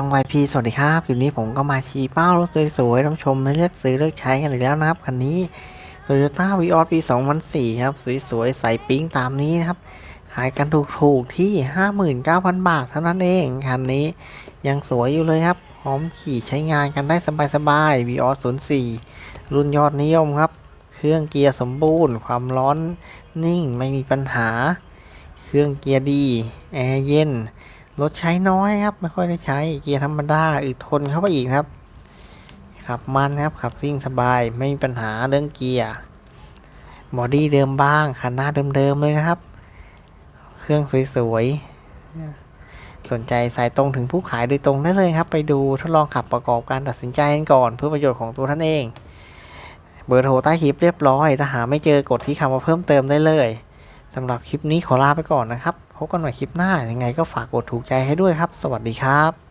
ช่อง YP สวัสดีครับอยู่นี้ผมก็มาชี้เป้ารถสวยๆท่านผู้ชมเลือกซื้อเลือกใช้กันอีกแล้วนะครับคันนี้ Toyota Vios ปี 2004 ครับ สวยๆใส่ปิ๊งตามนี้นะครับ ขายกันถูกๆที่ 59,000 บาทเท่านั้นเอง คันนี้ยังสวยอยู่เลยครับ พร้อมขี่ใช้งานกันได้สบายๆ Vios 04 รุ่นยอดนิยมครับ เครื่องเกียร์สมบูรณ์ ความร้อนนิ่งไม่มีปัญหา เครื่องเกียร์ดี แอร์เย็น รถใช้น้อยครับ ไม่ค่อยได้ใช้เกียร์ธรรมดาอึดทนเข้าไปอีกครับ ขับมันครับขับซิ่งสบายไม่มีปัญหาเรื่องเกียร์บอดี้เดิมบ้างคันหน้าเดิมๆเลยนะครับ เครื่องสวยๆสนใจสายตรงถึงผู้ขายโดยตรงได้เลยครับ ไปดูทดลองขับประกอบการตัดสินใจกันก่อนเพื่อประโยชน์ของตัวท่านเอง เบอร์โทรใต้คลิปเรียบร้อยถ้าหาไม่เจอกดที่คำว่าเพิ่มเติมได้เลย สำหรับคลิปนี้ขอลาไปก่อนนะครับ พบกันใหม่คลิปหน้ายังไงก็ฝากกดถูกใจให้ด้วยครับ สวัสดีครับ